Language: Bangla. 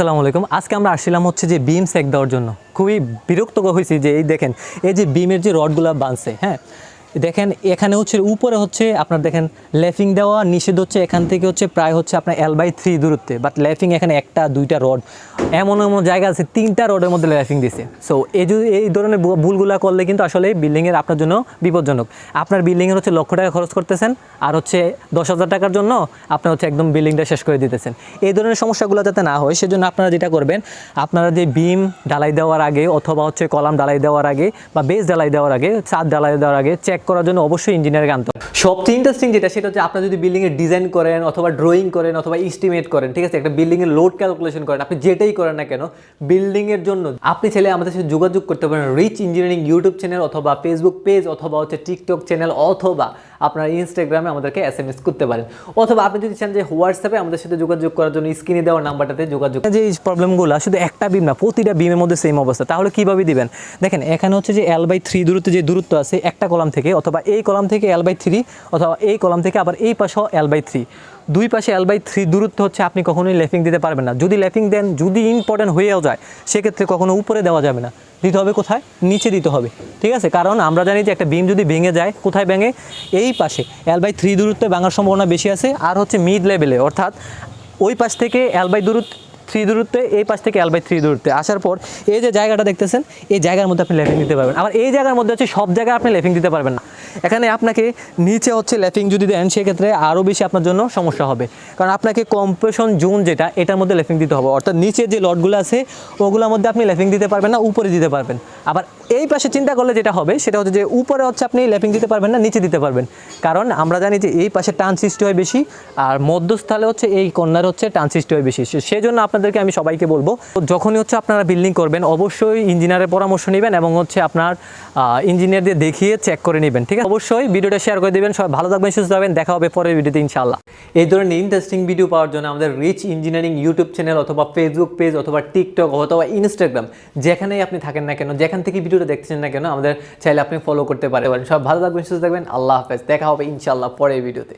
আসসালামু আলাইকুম। আজকে আমরা আসছিলাম হচ্ছে যে বিম সেক দেওয়ার জন্য। খুবই বিরক্তকর হয়েছি যে, এই দেখেন, এই যে বিমের যে রডগুলো বাঁধছে হ্যাঁ? দেখেন, এখানে হচ্ছে উপরে হচ্ছে আপনার দেখেন, লেফিং দেওয়া নিষেধ হচ্ছে, এখান থেকে হচ্ছে প্রায় হচ্ছে আপনার এল বাই থ্রি দূরত্বে। বাট লেফিং এখানে একটা, দুইটা রড এমন এমন জায়গা আছে, তিনটা রডের মধ্যে লেফিং দিছে। সো এই যদি এই ধরনের ভুলগুলা করলে কিন্তু আসলে বিল্ডিংয়ের আপনার জন্য বিপজ্জনক। আপনার বিল্ডিংয়ের হচ্ছে লক্ষ টাকা খরচ করতেছেন, আর হচ্ছে দশ হাজার টাকার জন্য আপনার হচ্ছে একদম বিল্ডিংটা শেষ করে দিতেছেন। এই ধরনের সমস্যাগুলো যাতে না হয়, সেজন্য আপনারা যেটা করবেন, আপনারা যে বিম ঢালাই দেওয়ার আগে অথবা হচ্ছে কলাম ঢালাই দেওয়ার আগে বা বেস ঢালাই দেওয়ার আগে, ছাদ ঢালাই দেওয়ার আগে চেক করার জন্য অবশ্যই ইঞ্জিনিয়ারকে আনতে হবে। সবচেয়ে ইন্টারেস্টিং যেটা, সেটা হচ্ছে আপনারা যদি বিল্ডিংয়ের ডিজাইন করেন অথবা ড্রয়িং করেন অথবা এস্টিমেট করেন, ঠিক আছে? একটা বিল্ডিংয়ের লোড ক্যালকুলেশন করেন, আপনি যেটাই করেন না কেন বিল্ডিংয়ের জন্য আপনি চাইলে আমাদের সাথে যোগাযোগ করতে পারেন রিচ ইঞ্জিনিয়ারিং ইউটিউব চ্যানেল অথবা ফেসবুক পেজ অথবা হচ্ছে টিকটক চ্যানেল অথবা আপনার ইনস্টাগ্রামে আমাদেরকে এস এম এস করতে পারেন। অথবা আপনি যদি চান যে হোয়াটসঅ্যাপে আমাদের সাথে যোগাযোগ করার জন্য স্ক্রিনে দেওয়ার নাম্বারটাতে যোগাযোগ যে এই প্রবলেমগুলো শুধু একটা বিম না, প্রতিটা বিমের মধ্যে সেম অবস্থা। তাহলে কীভাবে দিবেন? দেখেন, এখানে হচ্ছে যে এল বাই থ্রি দূরত্বে, যে দূরত্ব আছে, একটা কলাম থেকে অথবা এই কলাম থেকে এল বাই থ্রি অথবা এই কলাম থেকে আবার এই পাশেও এল বাই থ্রি দুই পাশে এল বাই থ্রি দূরত্ব হচ্ছে আপনি কখনোই লেফিং দিতে পারবেন না। যদি লেফিং দেন, যদি ইম্পর্টেন্ট হয়েও যায়, সেক্ষেত্রে কখনো উপরে দেওয়া যাবে না। দিতে হবে কোথায়? নিচে দিতে হবে। ঠিক আছে? কারণ আমরা জানি যে একটা বিম যদি ভেঙে যায়, কোথায় ভেঙে? এই পাশে। এল বাই থ্রি দূরত্বে ভাঙার সম্ভাবনা বেশি আছে। আর হচ্ছে মিড লেভেলে অর্থাৎ ওই পাশ থেকে এল বাই দূরত্ব থ্রি দূরত্বে, এই পাশ থেকে এল বাই থ্রি দূরত্বে। আসার পর এই যে জায়গাটা দেখতেছেন, এই জায়গার মধ্যে আপনি লেফিং দিতে পারবেন। আবার এই জায়গার মধ্যে হচ্ছে সব জায়গায় আপনি লেফিং দিতে পারবেন না। এখানে আপনাকে নিচে হচ্ছে লেফিং যদি দেন, সেক্ষেত্রে আরও বেশি আপনার জন্য সমস্যা হবে। কারণ আপনাকে কম্প্রেশন জোন যেটা, এটার মধ্যে লেফিং দিতে হবে। অর্থাৎ নিচে যে লটগুলো আছে, ওগুলোর মধ্যে আপনি লেফিং দিতে পারবেন না, উপরে দিতে পারবেন। আবার এই পাশে চিন্তা করলে যেটা হবে, সেটা হচ্ছে যে উপরে হচ্ছে আপনি লেফিং দিতে পারবেন না, নিচে দিতে পারবেন। কারণ আমরা জানি যে এই পাশে টান সৃষ্টি হয় বেশি, আর মধ্যস্থলে হচ্ছে এই কর্নার হচ্ছে টান সৃষ্টি হয় বেশি। সে- সেজন্য আপনাদেরকে আমি সবাইকে বলব, যখনই হচ্ছে আপনারা বিল্ডিং করবেন, অবশ্যই ইঞ্জিনিয়ারের পরামর্শ নেবেন এবং হচ্ছে আপনার ইঞ্জিনিয়ারদের দেখিয়ে চেক করে নেবেন, ঠিক আছে? অবশ্যই ভিডিওটা শেয়ার করে দেবেন, সবাই ভালো থাকবেন, সুস্থ থাকবেন, দেখা হবে পরের ভিডিওতে ইনশাল্লাহ এই ধরনের ইন্টারেস্টিং ভিডিও পাওয়ার জন্য আমাদের রিচ ইঞ্জিনিয়ারিং ইউটিউব চ্যানেল অথবা ফেসবুক পেজ অথবা টিকটক অথবা ইনস্টাগ্রাম যেখানেই আপনি থাকেন না কেন, যেখান থেকে ভিডিওটা দেখছেন না কেন, আমাদের চাইলে আপনি ফলো করতে পারেন। সব ভালো থাকবেন, সুস্থ থাকবেন, আল্লাহ হাফেজ। দেখা হবে ইনশাল্লাহ পরের ভিডিওতে।